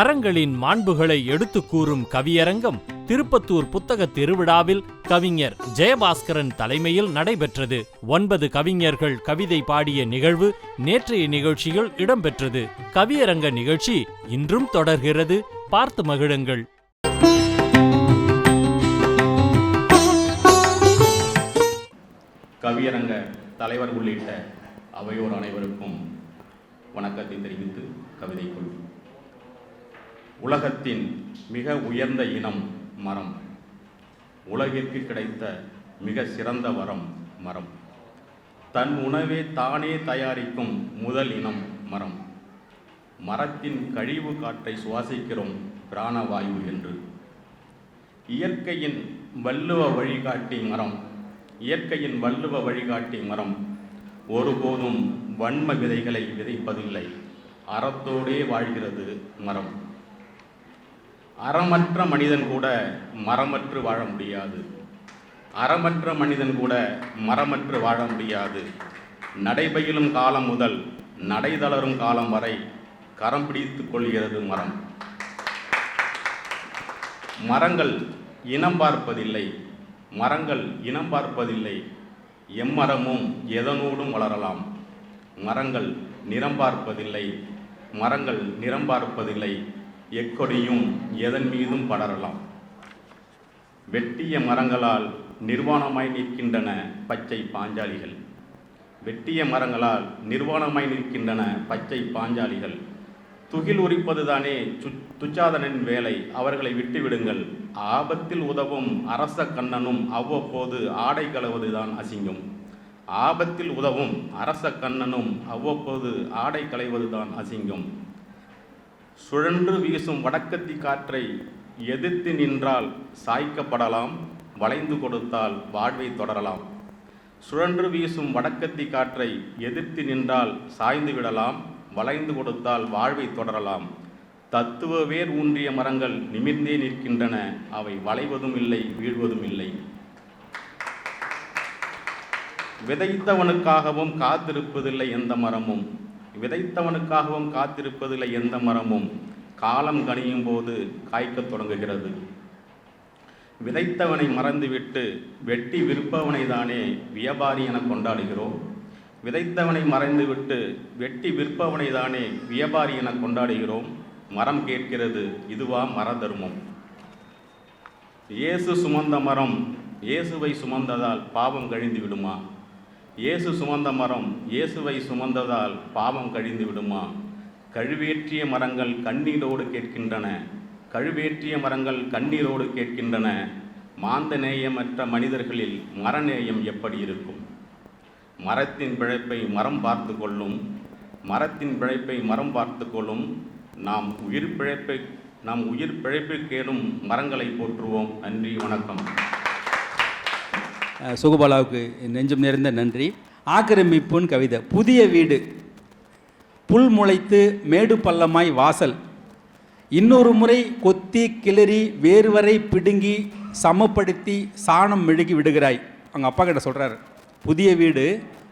மரங்களின் மாண்புகளை எடுத்துக் கூறும் கவியரங்கம் திருப்பத்தூர் புத்தக திருவிழாவில் கவிஞர் ஜெயபாஸ்கரன் தலைமையில் நடைபெற்றது. ஒன்பது கவிஞர்கள் கவிதை பாடிய நிகழ்வு நேற்றைய நிகழ்ச்சியில் இடம்பெற்றது. கவியரங்க நிகழ்ச்சி இன்றும் தொடர்கிறது. பார்த்து மகிழுங்கள். கவியரங்க தலைவர் உள்ளிட்ட அவையோர் அனைவருக்கும் வணக்கத்தை தெரிவித்து கவிதைக்குள் உலகத்தின் மிக உயர்ந்த இனம் மரம். உலகிற்கு கிடைத்த மிக சிறந்த வரம் மரம். தன் உணவே தானே தயாரிக்கும் முதல் இனம் மரம். மரத்தின் கழிவு காற்றை சுவாசிக்கிறோம் பிராணவாயு என்று. இயற்கையின் வள்ளுவ வழிகாட்டி மரம். இயற்கையின் வள்ளுவ வழிகாட்டி மரம். ஒருபோதும் வன்ம விதைகளை விதைப்பதில்லை. அறத்தோடே வாழ்கிறது மரம். அறமற்ற மனிதன் கூட மரமற்று வாழ முடியாது. அறமற்ற மனிதன் கூட மரமற்று வாழ முடியாது. நடைபயிலும் காலம் முதல் நடைதளரும் காலம் வரை கரம் பிடித்து கொள்கிறது மரம். மரங்கள் இனம் பார்ப்பதில்லை. மரங்கள் இனம் பார்ப்பதில்லை. எம்மரமும் எதனோடும் வளரலாம். மரங்கள் நிறம் பார்ப்பதில்லை. மரங்கள் நிறம் பார்ப்பதில்லை. எக்கொடியும் எதன் மீதும் படரலாம். வெட்டிய மரங்களால் நிர்வாணமாய் நிற்கின்றன பச்சை பாஞ்சாலிகள். வெட்டிய மரங்களால் நிர்வாணமாய் நிற்கின்றன பச்சை பாஞ்சாலிகள். துகில் உரிப்பதுதானே சு துச்சாதனின் வேலை அவர்களை விட்டுவிடுங்கள். ஆபத்தில் உதவும் அரச கண்ணனும் அவ்வப்போது ஆடை களைவதுதான் அசிங்கம். ஆபத்தில் உதவும் அரச கண்ணனும் அவ்வப்போது ஆடை களைவதுதான் அசிங்கம். சுழன்று வீசும் வடக்கத்தி காற்றை எதிர்த்து நின்றால் சாய்க்கப்படலாம் வளைந்து கொடுத்தால் வாழ்வை தொடரலாம். சுழன்று வீசும் வடக்கத்தி காற்றை எதிர்த்து நின்றால் சாய்ந்து விடலாம் வளைந்து கொடுத்தால் வாழ்வை தொடரலாம். தத்துவ வேர் ஊன்றிய மரங்கள் நிமிர்ந்தே நிற்கின்றன அவை வளைவதும் இல்லை வீழ்வதும் இல்லை. விதைத்தவனுக்காகவும் காத்திருப்பதில்லை எந்த மரமும். விதைத்தவனுக்காகவும் காத்திருப்பதில்லை எந்த மரமும் காலம் கனியும் போது காய்க்கத் தொடங்குகிறது. விதைத்தவனை மறந்துவிட்டு வெட்டி விற்பவனை தானே வியாபாரி என கொண்டாடுகிறோம். விதைத்தவனை மறைந்துவிட்டு வெட்டி விற்பவனை தானே வியாபாரி என கொண்டாடுகிறோம். மரம் கேட்கிறது இதுவா மர தர்மம். இயேசு சுமந்த மரம் இயேசுவை சுமந்ததால் பாவம் கழிந்து விடுமா இயேசு சுமந்த மரம் இயேசுவை சுமந்ததால் பாவம் கழிந்து விடுமா? கழுவேற்றிய மரங்கள் கண்ணீரோடு கேட்கின்றன. கழுவேற்றிய மரங்கள் கண்ணீரோடு கேட்கின்றன. மாந்த நேயமற்ற மனிதர்களில் மரநேயம் எப்படி இருக்கும்? மரத்தின் பிழைப்பை மரம் பார்த்து கொள்ளும். மரத்தின் பிழைப்பை மரம் பார்த்து கொள்ளும். நாம் உயிர் பிழைப்பை நாம் உயிர் பிழைப்புக்கேனும் மரங்களை போற்றுவோம். நன்றி வணக்கம். சுகுபாலாவுக்கு நெஞ்சம் நிறைந்த நன்றி. ஆக்கிரமிப்புன்னு கவிதை புதிய வீடு புல் முளைத்து மேடு பள்ளமாய் வாசல். இன்னொரு முறை கொத்தி கிளறி வேறு வரை பிடுங்கி சமப்படுத்தி சாணம் மெழுகி விடுகிறாய். அவங்க அப்பா கிட்ட சொல்கிறாரு புதிய வீடு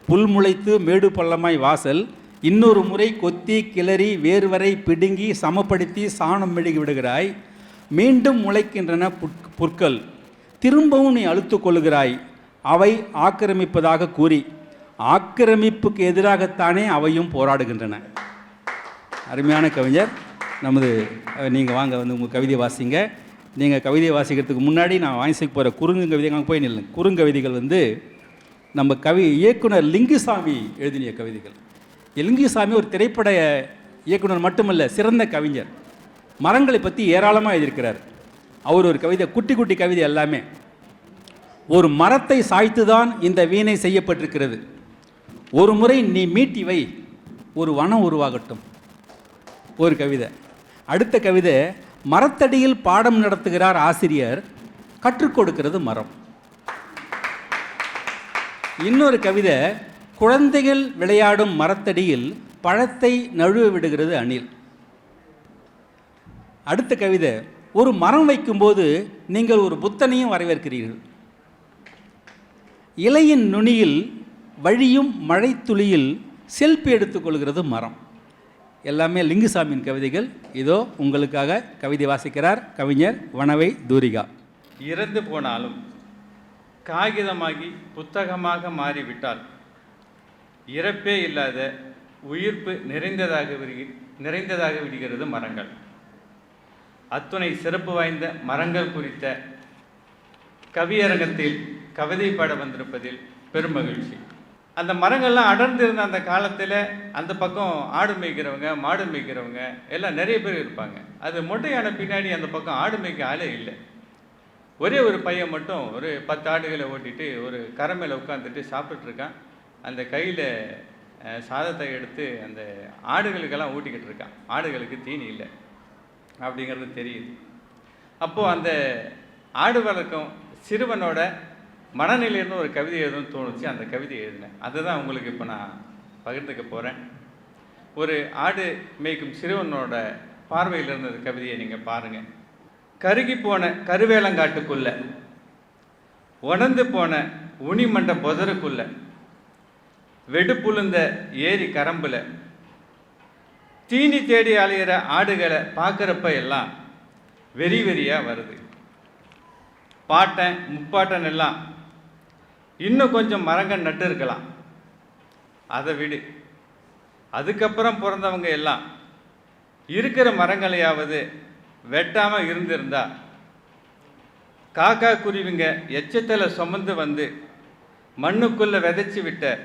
புல் முளைத்து மேடு பள்ளமாய் வாசல். இன்னொரு முறை கொத்தி கிளறி வேறு வரை பிடுங்கி சமப்படுத்தி சாணம் மெழுகி விடுகிறாய். மீண்டும் முளைக்கின்றன புற்கள். திரும்பவும் நீ அழுத்து கொள்கிறாய் அவை ஆக்கிரமிப்பதாக கூறி ஆக்கிரமிப்புக்கு எதிராகத்தானே அவையும் போராடுகின்றன. அருமையான கவிஞர் நமது நீங்கள் வாங்க வந்து உங்கள் கவிதை வாசிங்க. நீங்கள் கவிதை வாசிக்கிறதுக்கு முன்னாடி நான் வாசிக்க போகிற குறுங்கு கவிதை அங்கே போய் நில்லுங்க. குறுங்கவிதைகள் வந்து நம்ம கவி இயக்குனர் லிங்குசாமி எழுதினிய கவிதைகள். லிங்குசாமி ஒரு திரைப்பட இயக்குனர் மட்டுமல்ல சிறந்த கவிஞர். மரங்களை பற்றி ஏராளமாக எழுதியிருக்கிறார். அவர் ஒரு கவிதை குட்டி குட்டி கவிதை எல்லாமே. ஒரு மரத்தை சாய்த்து தான் இந்த வீணை செய்யப்பட்டிருக்கிறது. ஒரு முறை நீ மீட்டி வை. ஒரு வனம் உருவாகட்டும். ஒரு கவிதை. அடுத்த கவிதை மரத்தடியில் பாடம் நடத்துகிறார் ஆசிரியர் கற்றுக் கொடுக்கிறது மரம். இன்னொரு கவிதை குழந்தைகள் விளையாடும் மரத்தடியில் பழத்தை நழுவ விடுகிறது அணில். அடுத்த கவிதை ஒரு மரம் வைக்கும்போது நீங்கள் ஒரு புத்தனையும் வரவேற்கிறீர்கள். இலையின் நுனியில் வழியும் மழைத்துளியில் செல்ஃபி எடுத்துக்கொள்கிறது மரம். எல்லாமே லிங்குசாமியின் கவிதைகள். இதோ உங்களுக்காக கவிதை வாசிக்கிறார் கவிஞர் வனவை தூரிகா. இறந்து போனாலும் காகிதமாகி புத்தகமாக மாறிவிட்டால் இறப்பே இல்லாத உயிர்ப்பு நிறைந்ததாக விடுகி- நிறைந்ததாக விடுகிறது மரங்கள். அத்துணை சிறப்பு வாய்ந்த மரங்கள் குறித்த கவியரங்கத்தில் கவிதை பாட வந்திருப்பதில் பெருமகிழ்ச்சி அந்த மரங்கள்லாம் அடர்ந்து இருந்த அந்த காலத்தில் அந்த பக்கம் ஆடு மேய்க்கிறவங்க மாடு மேய்க்கிறவங்க எல்லாம் நிறைய பேர் இருப்பாங்க. அது மொட்டையான பின்னாடி அந்த பக்கம் ஆடு மேய்க்க ஆளே இல்லை. ஒரே ஒரு பையன் மட்டும் ஒரு பத்து ஆடுகளை ஓட்டிட்டு ஒரு கரை மேலே உட்காந்துட்டு சாப்பிட்ருக்கான் அந்த கையில் சாதத்தை எடுத்து அந்த ஆடுகளுக்கெல்லாம் ஊட்டிக்கிட்டு இருக்கான். ஆடுகளுக்கு தீனி இல்லை அப்படிங்கிறது தெரியுது. அப்போது அந்த ஆடு வளர்க்கும் சிறுவனோட மனநிலையிலிருந்து ஒரு கவிதை எழுதணும்னு தோணுச்சு அந்த கவிதை எழுதினேன். அதை தான் உங்களுக்கு இப்போ நான் பகிர்ந்துக்க போகிறேன் ஒரு ஆடு மேய்க்கும் சிறுவனோட பார்வையில் இருந்த கவிதையை நீங்கள் பாருங்கள் கருகி போன கருவேலங்காட்டுக்குள்ள உணர்ந்து போன உனிமண்ட புதருக்குள்ள வெடுப்புழுந்த ஏரி கரம்புல தீனி தேடி அலையிற ஆடுகளை பார்க்குறப்ப எல்லாம் வெறி வெறியாக வருது. பாட்டன் முப்பாட்டன் எல்லாம் இன்னும் கொஞ்சம் மரங்கள் நட்டு இருக்கலாம். அதை விடு. அதுக்கப்புறம் பிறந்தவங்க எல்லாம் இருக்கிற மரங்களையாவது வெட்டாமல் இருந்திருந்தா காக்கா குருவிங்க எச்சத்தில் சுமந்து வந்து மண்ணுக்குள்ளே விதைச்சி விட்ட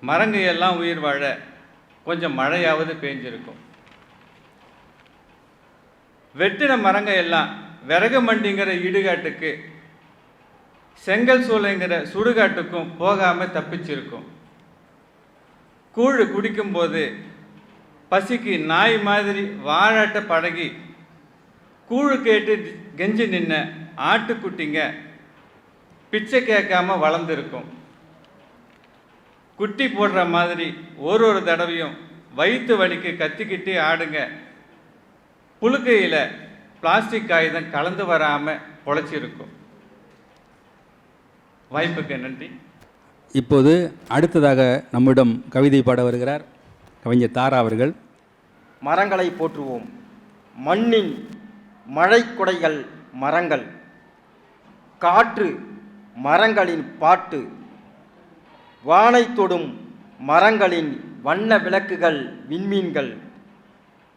மரங்க எல்லாம் உயிர் வாழ கொஞ்சம் மழையாவது பேஞ்சிருக்கும். வெட்டின மரங்க எல்லாம் விறகு மண்டிங்கிற இடுகாட்டுக்கு செங்கல் சூளைங்கிற சுடுகாட்டுக்கும் போகாமல் தப்பிச்சிருக்கும். கூழ் குடிக்கும்போது பசிக்கு நாய் மாதிரி வாழாட்ட பழகி கூழு கேட்டு கெஞ்சி நின்ன ஆட்டுக்குட்டிங்க பிச்சை கேட்காம வளர்ந்துருக்கும். குட்டி போடுற மாதிரி ஒரு ஒரு தடவையும் வயிற்று வலிக்கு கத்திக்கிட்டு ஆடுங்க. புழுக்கையில் பிளாஸ்டிக் காகிதம் கலந்து வராமல் பொழைச்சிருக்கும். வாய்ப்புக்கு நன்றி. இப்போது அடுத்ததாக நம்மிடம் கவிதை பாட வருகிறார் கவிஞர் தாரா அவர்கள். மரங்களை போற்றுவோம். மண்ணின் மழைக்குடைகள் மரங்கள். காற்று மரங்களின் பாட்டு. வானை தொடும் மரங்களின் வண்ண விளக்குகள் விண்மீன்கள்.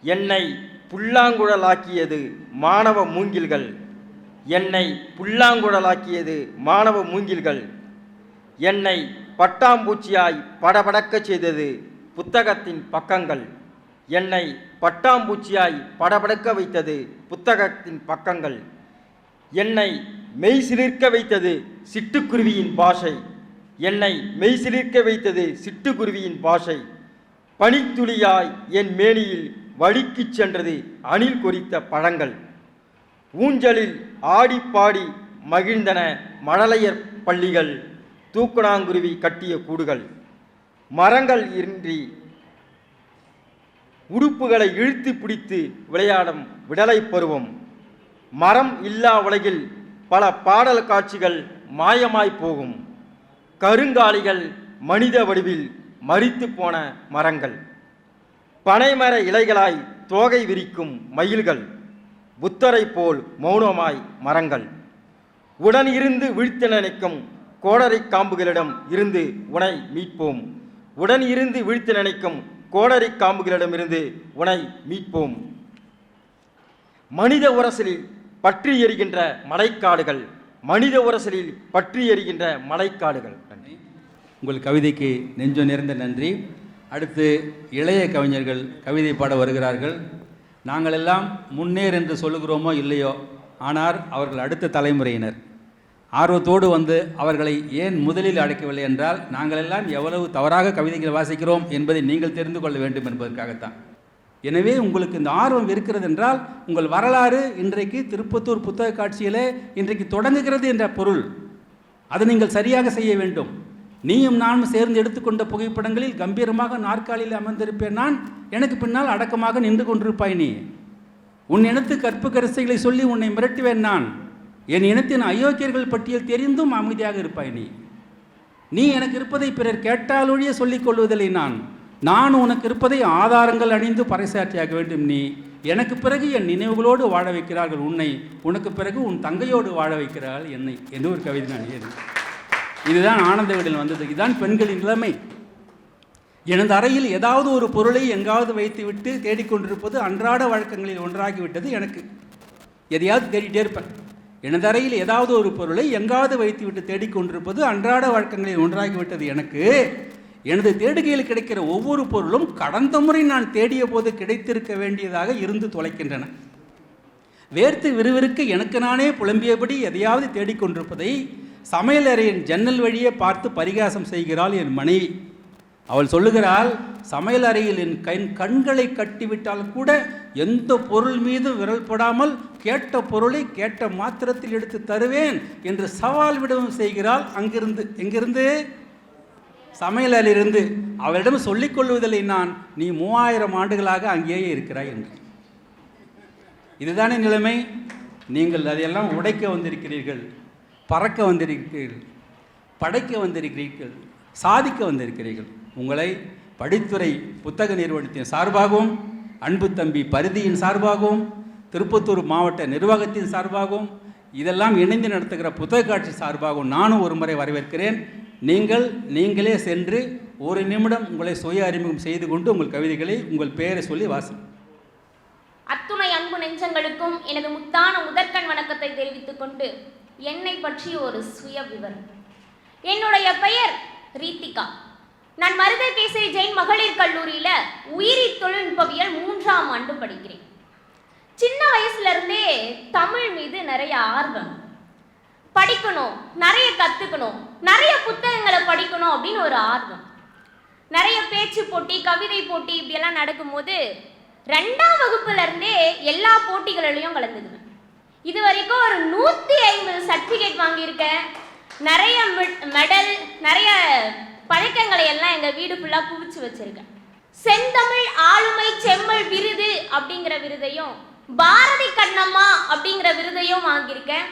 என்னை புல்லாங்குழலாக்கியது மாணவ மூங்கில்கள். என்னை புல்லாங்குழலாக்கியது மாணவ மூங்கில்கள். என்னை பட்டாம்பூச்சியாய் படபடக்கச் செய்தது புத்தகத்தின் பக்கங்கள். என்னை பட்டாம்பூச்சியாய் படபடக்க வைத்தது புத்தகத்தின் பக்கங்கள். என்னை மெய்சிலிர்க்க வைத்தது சிட்டுக்குருவியின் பாஷை. என்னை மெய்சிலிர்க்க வைத்தது சிட்டுக்குருவியின் பாஷை. பனித்துளியாய் என் மேனியில் வழுக்கிச் சென்றது அணில் குறித்த பழங்கள். ஊஞ்சலில் ஆடிப்பாடி மகிழ்ந்தன மழலையர் பள்ளிகள் தூக்குனாங்குருவி கட்டிய கூடுகள். மரங்கள் இன்றி உடுப்புகளை இழுத்து பிடித்து விளையாடும் விடலை பருவம். மரம் இல்லா உலகில் பல பாடல் காட்சிகள் மாயமாய் போகும். கருங்காலிகள் மனித வடிவில் மறித்து போன மரங்கள். பனைமர இலைகளாய் தோகை விரிக்கும் மயில்கள். புத்தரை போல் மௌனமாய் மரங்கள். உடன் இருந்து வீழ்த்த நினைக்கும் கோடரி காம்புகளிடம் இருந்து உனை மீட்போம். உடன் இருந்து வீழ்த்த நினைக்கும் கோடரி காம்புகளிடமிருந்து உனை மீட்போம். மனித உரசலில் பற்றி எரிகின்ற மலைக்காடுகள். மனித உரசலில் பற்றி எரிகின்ற மலைக்காடுகள். நன்றி. உங்கள் கவிதைக்கு நெஞ்சம் நிறைந்த நன்றி. அடுத்து இளைய கவிஞர்கள் கவிதை பாட வருகிறார்கள். நாங்கள் எல்லாம் முன்னேர் என்று சொல்லுகிறோமோ இல்லையோ? ஆனால் அவர்கள் அடுத்த தலைமுறையினர். ஆர்வத்தோடு வந்து அவர்களை ஏன் முதலில் அழைக்கவில்லை என்றால் நாங்கள் எல்லாம் எவ்வளவு தவறாக கவிதைகள் வாசிக்கிறோம் என்பதை நீங்கள் தெரிந்து கொள்ள வேண்டும் என்பதற்காகத்தான். எனவே உங்களுக்கு இந்த ஆர்வம் இருக்கிறது என்றால் உங்கள் வரலாறு இன்றைக்கு திருப்பத்தூர் புத்தக காட்சியிலே இன்றைக்கு தொடங்குகிறது என்ற பொருள். அதை நீங்கள் சரியாக செய்ய வேண்டும். நீயும் நானும் சேர்ந்து எடுத்துக்கொண்ட புகைப்படங்களில் கம்பீரமாக நாற்காலியில் அமர்ந்திருப்பேன் நான். எனக்கு பின்னால் அடக்கமாக நின்று கொண்டிருப்பாய் நீ. உன் இனத்து கற்பு கரிசைகளை சொல்லி உன்னை மிரட்டுவேன் நான். என் இனத்தின் அயோக்கியர்கள் பட்டியல் தெரிந்தும் அமைதியாக இருப்பாய் நீ. நீ எனக்கு இருப்பதை பிறர் கேட்டாலொழிய சொல்லிக் கொள்வதில்லை நான். நான் உனக்கு இருப்பதை ஆதாரங்கள் அணிந்து பறைசாற்றியாக வேண்டும் நீ. எனக்கு பிறகு என் நினைவுகளோடு வாழ வைக்கிறார்கள். உன்னை உனக்கு பிறகு உன் தங்கையோடு வாழ வைக்கிறார்கள் என்னை. என்று ஒரு கவிதை நான் எழுதி இதுதான் ஆனந்த விடல் வந்தது. இதுதான் பெண்களின் நிலைமை. எனது அறையில் ஏதாவது ஒரு பொருளை எங்காவது வைத்துவிட்டு தேடிக்கொண்டிருப்பது அன்றாட வழக்கங்களில் ஒன்றாகிவிட்டது எனக்கு. எதையாவது தேடிட்டே இருப்பேன். எனது அறையில் ஏதாவது ஒரு பொருளை எங்காவது வைத்துவிட்டு தேடிக்கொண்டிருப்பது அன்றாட வழக்கங்களில் ஒன்றாகிவிட்டது எனக்கு. எனது தேடுகையில் கிடைக்கிற ஒவ்வொரு பொருளும் கடந்த முறை நான் தேடிய போது கிடைத்திருக்க வேண்டியதாக இருந்து தொலைக்கின்றன. வேர்த்து விறுவிறுக்க எனக்கு நானே புலம்பியபடி எதையாவது தேடிக்கொண்டிருப்பதை சமையலறையின் ஜன்னல் வழியே பார்த்து பரிகாசம் செய்கிறாள் என் மனைவி. அவள் சொல்லுகிறாள் சமையல் அறையில் என் கண் கண்களை கட்டிவிட்டால் கூட எந்த பொருள் மீதும் விரல் படாமல் கேட்ட பொருளை கேட்ட மாத்திரத்தில் எடுத்து தருவேன் என்று சவால் விடவும் செய்கிறாள். அங்கிருந்து எங்கிருந்து? சமையலறையிலிருந்து அவளிடம் சொல்லிக் கொள்வதில்லை நான். நீ மூவாயிரம் ஆண்டுகளாக அங்கேயே இருக்கிறாய் என்று. இதுதானே நிலைமை? நீங்கள் அதையெல்லாம் உடைக்க வந்திருக்கிறீர்கள். பறக்க வந்திருக்கிறீர்கள் படைக்க வந்திருக்கிறீர்கள் சாதிக்க வந்திருக்கிறீர்கள். உங்களை படித்துறை புத்தக நிறுவனத்தின் சார்பாகவும் அன்பு தம்பி பரிதியின் சார்பாகவும் திருப்பத்தூர் மாவட்ட நிர்வாகத்தின் சார்பாகவும் இதெல்லாம் இணைந்து நடத்துகிற புத்தக காட்சி சார்பாகவும் நானும் ஒரு முறை வரவேற்கிறேன். நீங்கள் நீங்களே சென்று ஒரு நிமிடம் உங்களை சுய அறிமுகம் செய்து கொண்டு உங்கள் கவிதைகளை உங்கள் பெயரை சொல்லி வாசி. அத்துணை அன்பு நெஞ்சங்களுக்கும் எனது முத்தான முதற்கண் வணக்கத்தை தெரிவித்துக் கொண்டு என்னை பற்றி ஒரு சுய விவரம் என்னுடைய பெயர் ரீத்திகா. நான் மருதகேசரி ஜெயின் மகளிர் கல்லூரியில் உயிரி தொழில்நுட்பவியல் மூன்றாம் ஆண்டு படிக்கிறேன். சின்ன வயசுலேருந்தே தமிழ் மீது நிறைய ஆர்வம். படிக்கணும் நிறைய கற்றுக்கணும் நிறைய புத்தகங்களை படிக்கணும் அப்படின்னு ஒரு ஆர்வம். நிறைய பேச்சு போட்டி கவிதை போட்டி இப்படியெல்லாம் நடக்கும்போது ரெண்டாம் வகுப்புலேருந்தே எல்லா போட்டிகளிலையும் கலந்துக்குவேன். இது வரைக்கும் ஒரு நூத்தி ஐம்பது சர்டிஃபிகேட் வாங்கியிருக்கேன். நிறைய மெடல் நிறைய பழக்கங்களை எல்லாம் எங்க வீடு ஃபுல்லா குவிச்சு வச்சிருக்கேன். செந்தமிழ் ஆளுமை செம்மல் விருது அப்படிங்கிற விருதையும் பாரதி கண்ணம்மா அப்படிங்கிற விருதையும் வாங்கியிருக்கேன்.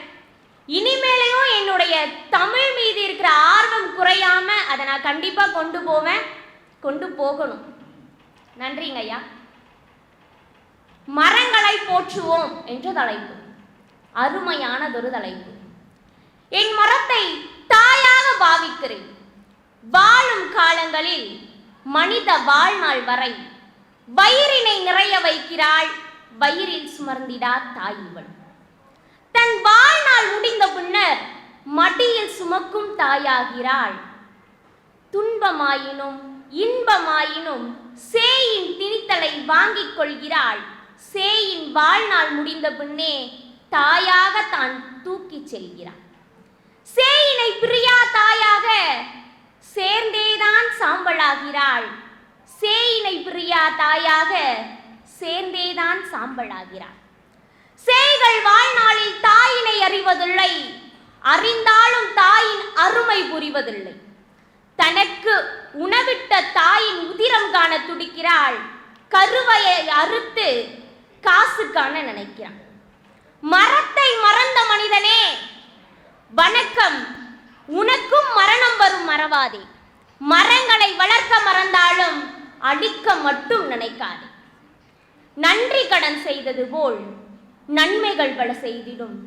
இனிமேலையும் என்னுடைய தமிழ் மீது இருக்கிற ஆர்வம் குறையாம அதை நான் கண்டிப்பா கொண்டு போவேன். கொண்டு போகணும். நன்றிங்க ஐயா. மரங்களை போற்றுவோம் என்ற தலைப்பு. அருமையானதொரு தலைப்பு என் மரத்தை தாயாக பாவிக்கிறேன். வாழும் காலங்களில் மனித வாழ்நாள் வரை வயிறினை நிறைய வைக்கிறாள். வயிறில் சுமர்ந்திடா தாய் இவள். தன் வாழ்நாள் முடிந்த பின்னர் மடியில் சுமக்கும் தாயாகிறாள். துன்பமாயினும் இன்பமாயினும் சேயின் திணித்தலை வாங்கிக் கொள்கிறாள். சேயின் வாழ்நாள் முடிந்த பின்னே தாயாக தான் தூக்கிச் செல்கிறாள் சேயினை பிரியா தாயாக சேர்ந்தேதான் சாம்பலாகிறாள். சேயினை பிரியா தாயாக சேர்ந்தேதான் சாம்பலாகிறாள். சேய்கள் வாழ்நாளில் தாயினை அறிவதில்லை. அறிந்தாலும் தாயின் அருமை புரிவதில்லை. தனக்கு உணவிட்ட தாயின் உதிரம் காண துடிக்கிறாள். கருவையை அறுத்து காசு காண நினைக்கிறான். மரத்தை மறந்த மனிதனே. வணக்கம். உனக்கும் மரணம் வரும் மறவாதே. மரங்களை வளர்க்க மறந்தாலும் அழிக்க மட்டும் நினைக்காதே. நன்றி கடன் செய்தது போல் நன்மைகள் பல செய்திடும்.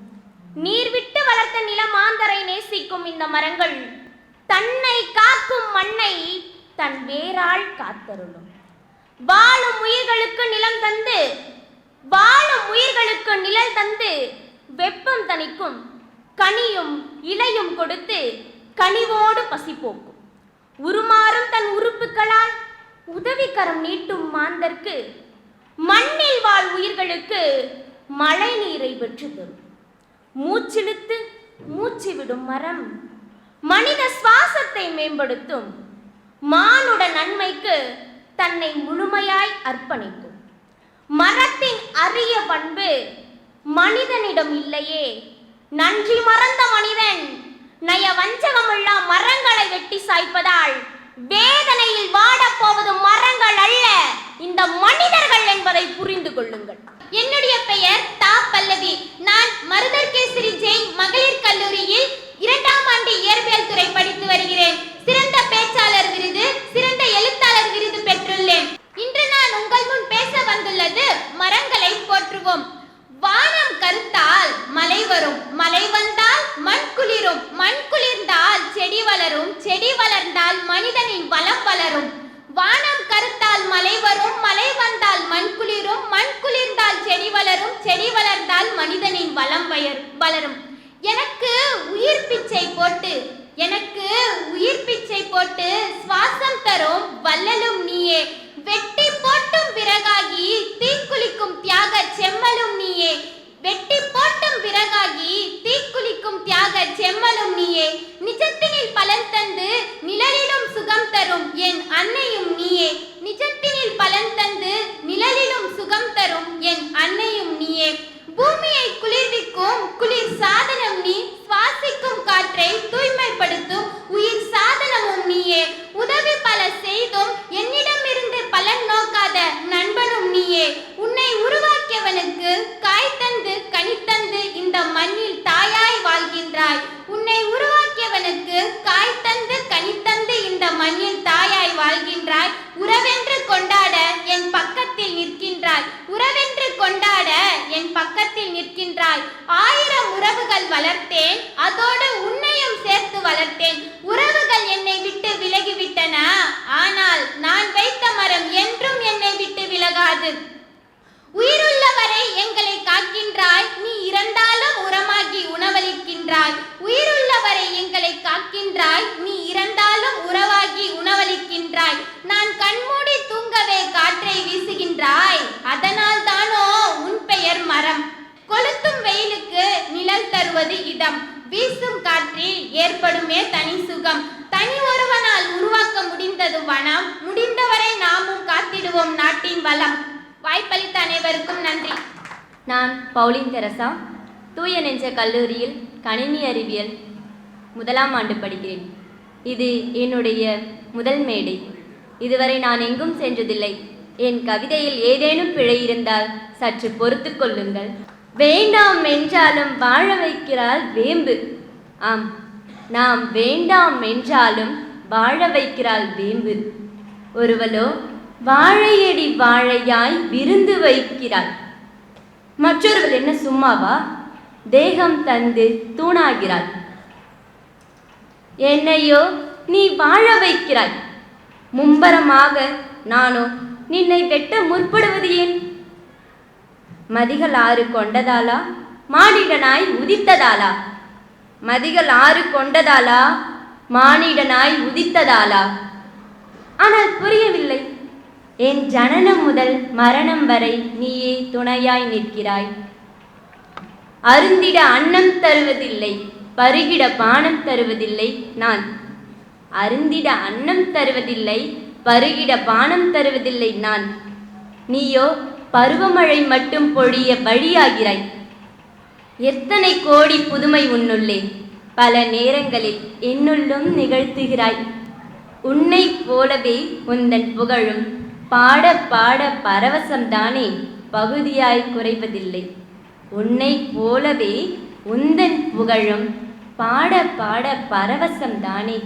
நீர் விட்டு வளர்த்த நிலமாந்தரை நேசிக்கும் இந்த மரங்கள் தன்னை காக்கும் மண்ணை தன் வேரால் காத்தருளும். வாழும் உயிர்களுக்கு நிலம் தந்து வாழும் உயிர்களுக்கு நிழல் தந்து வெப்பம் தணிக்கும் கனியும் இலையும் கொடுத்து கனிவோடு பசி போக்கும் உருமாறும் தன் உறுப்புகளால் உதவிக்கரம் நீட்டும் மாந்தர்க்கு மண்ணில் வாழ் உயிர்களுக்கு மழை நீரை பெற்று தரும் மூச்சிழுத்து மூச்சு விடும் மரம் மனித சுவாசத்தை மேம்படுத்தும். மானுட நன்மைக்கு தன்னை முழுமையாய் அர்ப்பணிக்கும். மரத்தின் அரிய பண்பு மனிதனிடம் இல்லையே. நன்றி மறந்த மனிதன் நய வஞ்சகமுள்ள மரங்களை வெட்டி சாய்ப்பதால் வேதனையில் வாடப்போவது மரங்கள் அல்ல. இந்த மனிதர்கள் என்பதை புரிந்து கொள்ளுங்கள். என்னுடைய பெயர் தா பல்லவி. நான் மருதர்கேசரி ஜெயின் மகளிர் கல்லூரியில் இரண்டாம் ஆண்டு இயற்பியல் துறை படித்து வருகிறேன். சிறந்த பேச்சாளர் விருது சிறந்த எழுத்தாளர் விருது பெற்றுள்ளேன். இன்று நான் உங்கள் முன் பேச வந்துள்ளது மரங்களை போற்றுவோம். வானம் கருத்தால் மலை வரும். மலை வந்தால் மண் குளிரும். மண் குளிர்ந்தால் செடி வளரும். செடி வளர்ந்தால் மனிதனின் வளம் வளரும். வானம் கருத்தால் மலை வரும். மலை வந்தால் மண் குளிரும். மண் குளிர்ந்தால் செடி வளரும். செடி வளர்ந்தால் மனிதனின் வளம் வளரும். எனக்கு உயிர் பிச்சை போட்டு எனக்கு உயிர் பிச்சை போட்டு சுவாசம் தரும் வல்லலும் நீயே. வெட்டி போட்டும் விறகாகி தீக்குளிக்கும் தியாக செம்மலும் நீயே. வெட்டி போட்டும் விறகாகி தீக்குளிக்கும் தியாக செம்மலும் நீயே. நிஜத்தினில் பலன் தந்து நிழலிலும் சுகம் தரும் என் அன்னையும் நீயே. நிஜத்தினில் பலன் தந்து நிழலிலும் சுகம் தரும் என் அன்னையும் நீயே. பூமியை குளிர்விக்கும் குளிர் சாதனம் நீ சுவாசிக்கும் காற்றை தூய்மைப்படுத்தும் உயிர் சாதனமும் நீயே. உதவி பல செய்தும் என்னிடமிருந்து பலன் நோக்காத நண்பனும் நீயே. உன்னை உருவாக்கியவனுக்கு காய் தந்து கனி தந்து இந்த மண்ணில் தாயாய் வாழ்கின்றாய் உன்னை உருவாக்கியவனுக்கு காய் தந்து கனி தந்து இந்த மண்ணில் தாயாய் வாழ்கின்றாய் உறவென்று கொண்டாட என் பக்கத்தில் நிற்கின்றாய் உறவென்று கொண்டாட என் பக்கத்தில் நிற்கின்றாய் ஆயிரம் உறவுகள் வளர்த்தேன் அதோடு உன்னையும் சேர்த்து வளர்த்தேன் உறவுகள் என்னை விட்டு விலகிவிட்டன ஆனால் நான் வைத்த மரம் என்றும் என்னை விட்டு விலகாது உயிருள்ளவரை எங்களை காக்கின்றாய் நீ இறந்தாலும் உரமாகி உணவளிக்கின்றாய் உயிருள்ளவரை எங்களை காக்கின்றாய் நீ இறந்தாலும் உறவாகி உணவளிக்கின்றாய் நான் கண்மூடி தூங்கவே காற்றை வீசுகின்றாய் அதனால் தானோ உன் பெயர் மரம் கொளுத்தும் வெயிலுக்கு நிழல் தருவது இடம் வீசும் காற்றில் ஏற்படுமே தனி சுகம் தனி ஒருவனால் உருவாக்க முடிந்தது வனம் முடிந்தவரை நாமும் காத்திடுவோம் நாட்டின் வளம் வாய்ப்பளித்த அனைவருக்கும் நன்றி. நான் பவுலின் தெரசா தூய நெஞ்ச கல்லூரியில் கணினி அறிவியல் முதலாம் ஆண்டு படிக்கிறேன். இது என்னுடைய முதல் மேடை. இதுவரை நான் எங்கும் சென்றதில்லை. என் கவிதையில் ஏதேனும் பிழை இருந்தால் சற்று பொறுத்து கொள்ளுங்கள். வேண்டாம் என்றாலும் வாழ வைக்கிறாள் வேம்பு. ஆம் நாம் வேண்டாம் என்றாலும் வாழ வைக்கிறாள் வேம்பு. ஒருவளோ வாழையடி வாழையாய் விருந்து வைக்கிறாள் மற்றொருவள் என்ன சும்மாவா? தேகம் தந்து தூணாகிறாள். என்னையோ நீ வாழ வைக்கிறாய். மும்பரமாக நானோ நின்னை வெட்ட முற்படுவது ஏன்? மதிகள் ஆறு கொண்டதாலா? மானிடனாய் உதித்ததாலா? மதிகள் ஆறு கொண்டதாலா? மானிடனாய் உதித்ததாலா? ஆனால் புரியவில்லை. என் ஜனனம் முதல் மரணம் வரை நீயே துணையாய் நிற்கிறாய். அருந்திட அன்னம் தருவதில்லை பருகிட பானம் தருவதில்லை நான். அருந்திட அன்னம் தருவதில்லை பருகிட பானம் தருவதில்லை நான். நீயோ பருவமழை மட்டும் பொழிய வழியாகிறாய். எத்தனை கோடி புதுமை உன்னுள்ளே பல நேரங்களில் என்னுள்ளும் நிகழ்த்துகிறாய். உன்னைப் போலவே உந்தன் புகழும் பாட பாட பரவசம்தானே பகுதியாய் குறைவதில்லை. உன்னை போலவே உந்தன் புகழும் பாட பாட பரவசம்தானே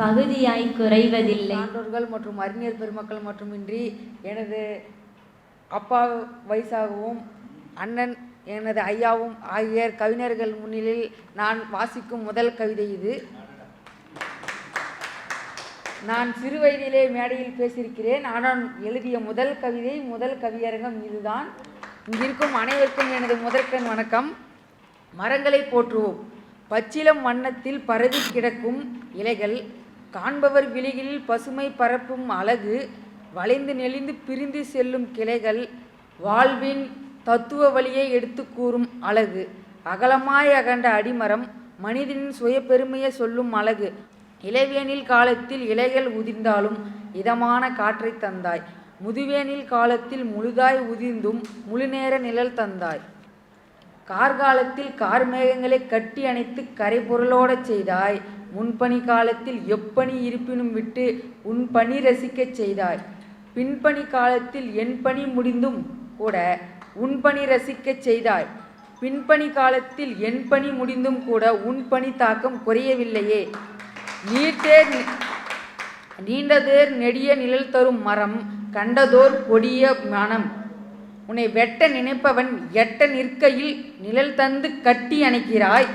பகுதியாய் குறைவதில்லை. ஆண்டோர்கள் மற்றும் அறிஞர் பெருமக்கள் மட்டுமின்றி எனது அப்பா வயசாகவும் அண்ணன் எனது ஐயாவும் ஆகிய கவிஞர்கள் முன்னிலையில் நான் வாசிக்கும் முதல் கவிதை இது. நான் சிறு வயதிலே மேடையில் பேசியிருக்கிறேன். ஆனால் எழுதிய முதல் கவிதை முதல் கவியரங்கம் இதுதான். இங்கிருக்கும் அனைவருக்கும் எனது முதற்கண் வணக்கம். மரங்களை போற்றுவோம். பச்சிலம் வண்ணத்தில் பரவி கிடக்கும் இலைகள் காண்பவர் விழிகளில் பசுமை பரப்பும் அழகு வளைந்து நெளிந்து பிரிந்து செல்லும் கிளைகள் வாழ்வின் தத்துவ வழியை எடுத்து கூறும் அழகு அகலமாய் அகண்ட அடிமரம் மனிதனின் சுயப்பெருமையை சொல்லும் அழகு இளவேனில் காலத்தில் இலைகள் உதிர்ந்தாலும் இதமான காற்றை தந்தாய். முதுவேனில் காலத்தில் முழுதாய் உதிர்ந்தும் முழுநேர நிழல் தந்தாய். கார்காலத்தில் கார்மேகங்களை கட்டி அணைத்து கரை பொருளோடச் செய்தாய். முன்பணி காலத்தில் எப்பணி இருப்பினும் விட்டு உன் பணி ரசிக்கச் செய்தாய். பின்பனி காலத்தில் என் பணி முடிந்தும் கூட உன் பணி ரசிக்கச் செய்தாய். பின்பனி காலத்தில் என் பணி முடிந்தும் கூட உன் பணி தாக்கம் குறையவில்லையே. நீர்த்தேர் நீண்டதேர் நெடிய நிழல் தரும் மரம் கண்டதோர் கொடிய மனம். உன்னை வெட்ட நினைப்பவன் எட்ட நிற்கையில் நிழல் தந்து கட்டி அணைக்கிறாய்.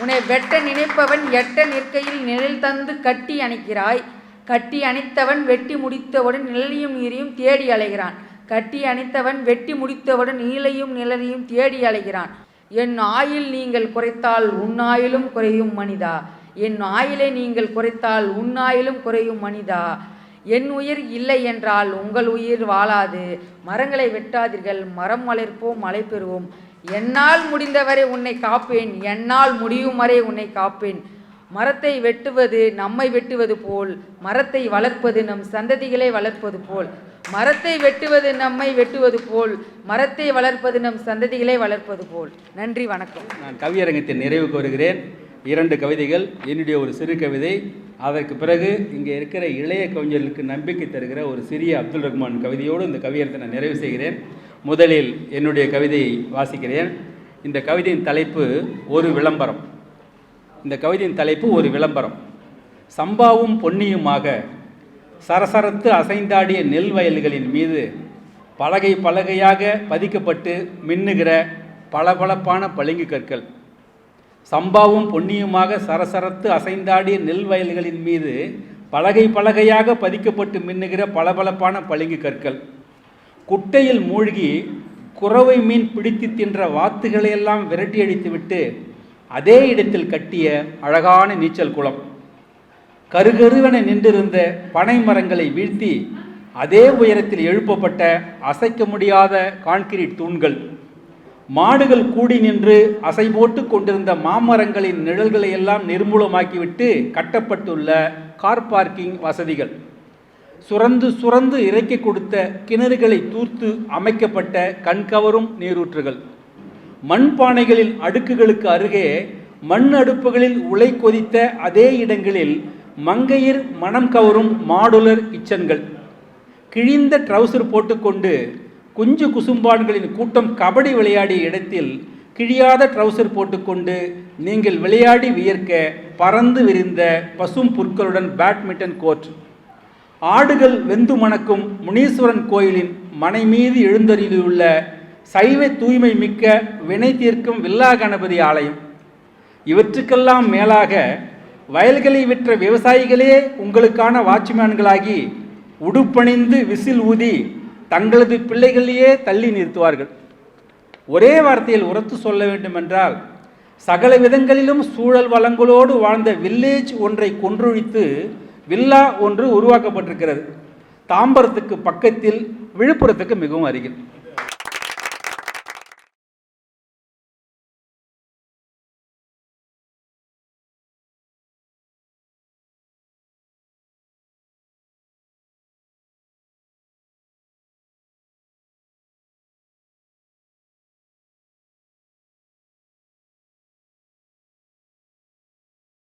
உன்னை வெட்ட நினைப்பவன் எட்ட நிற்கையில் நிழல் தந்து கட்டி அணைக்கிறாய். கட்டி அணைத்தவன் வெட்டி முடித்தவுடன் நிழலையும் நீரையும் தேடி அலைகிறான். கட்டி அணைத்தவன் வெட்டி முடித்தவுடன் நீலையும் நிழலையும் தேடி அலைகிறான். என் ஆயில் நீங்கள் குறைத்தால் உன்னாயிலும் குறையும் மனிதா. என் ஆயிலை நீங்கள் குறைத்தால் உன் ஆயிலும் குறையும் மனிதா. என் உயிர் இல்லை என்றால் உங்கள் உயிர் வாழாது. மரங்களை வெட்டாதீர்கள் மரம் வளர்ப்போம் மழை பெறுவோம். என்னால் முடிந்தவரை உன்னை காப்பேன் என்னால் முடியும் வரை உன்னை காப்பேன். மரத்தை வெட்டுவது நம்மை வெட்டுவது போல் மரத்தை வளர்ப்பது நம் சந்ததிகளை வளர்ப்பது போல். மரத்தை வெட்டுவது நம்மை வெட்டுவது போல் மரத்தை வளர்ப்பது நம் சந்ததிகளை வளர்ப்பது போல். நன்றி வணக்கம். நான் கவியரங்கத்தின் நிறைவுக்கு வருகிறேன் இரண்டு கவிதைகள் என்னுடைய ஒரு சிறு கவிதை. அதற்கு பிறகு இங்கே இருக்கிற இளைய கவிஞர்களுக்கு நம்பிக்கை தருகிற ஒரு சிறிய அப்துல் ரஹ்மான் கவிதையோடு இந்த கவியரத்தை நான் நிறைவு செய்கிறேன். முதலில் என்னுடைய கவிதையை வாசிக்கிறேன். இந்த கவிதையின் தலைப்பு ஒரு விளம்பரம். இந்த கவிதையின் தலைப்பு ஒரு விளம்பரம். சம்பாவும் பொன்னியுமாக சரசரத்து அசைந்தாடிய நெல் வயல்களின் மீது பலகை பலகையாக பதிக்கப்பட்டு மின்னுகிற பளபளப்பான பளிங்கு கற்கள். சம்பாவும் பொன்னியுமாக சரசரத்து அசைந்தாடிய நெல் வயல்களின் மீது பலகை பலகையாக பதிக்கப்பட்டு மின்னுகிற பளபளப்பான பளிங்கு கற்கள். குட்டையில் மூழ்கி குறவை மீன் பிடித்து தின்ற வாத்துகளையெல்லாம் விரட்டி அடித்துவிட்டு அதே இடத்தில் கட்டிய அழகான நீச்சல் குளம். கருகருவென நின்றிருந்த பனை மரங்களை வீழ்த்தி அதே உயரத்தில் எழுப்பப்பட்ட அசைக்க முடியாத கான்கிரீட் தூண்கள். மாடுகள் கூடி நின்று அசை போட்டு கொண்டிருந்த மாமரங்களின் நிழல்களை எல்லாம் நிர்மூலமாக்கிவிட்டு கட்டப்பட்டுள்ள கார் பார்க்கிங் வசதிகள். சுரந்து சுரந்து இறக்கி கொடுத்த கிணறுகளை தூர்த்து அமைக்கப்பட்ட கண்கவரும் நீரூற்றுகள். மண்பானைகளின் அடுக்குகளுக்கு அருகே மண் அடுப்புகளில் உலை கொதித்த அதே இடங்களில் மங்கையர் மனம் கவரும் மாடுலர் கிச்சன்கள். கிழிந்த ட்ரவுசர் போட்டுக்கொண்டு குஞ்சு குசும்பான்களின் கூட்டம் கபடி விளையாடிய இடத்தில் கிழியாத ட்ரவுசர் போட்டுக்கொண்டு நீங்கள் விளையாடி வியர்க்க பறந்து விரிந்த பசும் புற்களுடன் பேட்மிண்டன் கோர்ட் ஆடுகள் வெந்து மணக்கும் முனீஸ்வரன் கோயிலின் மனை மீது எழுந்தருளியுள்ள சைவ தூய்மை மிக்க வினை தீர்க்கும் வில்லா கணபதி ஆலயம். இவற்றுக்கெல்லாம் மேலாக வயல்களை விற்ற விவசாயிகளே உங்களுக்கான வாட்ச்மேன்களாகி உடுப்பணிந்து விசில் ஊதி தங்களது பிள்ளைகளையே தள்ளி நிறுத்துவார்கள். ஒரே வார்த்தையில் உரத்து சொல்ல வேண்டுமென்றால் சகல விதங்களிலும் சூழல் வளங்களோடு வாழ்ந்த வில்லேஜ் ஒன்றை கொன்றொழித்து வில்லா ஒன்று உருவாக்கப்பட்டிருக்கிறது. தாம்பரத்துக்கு பக்கத்தில் விழுப்புரத்துக்கு மிகவும் அருகில்.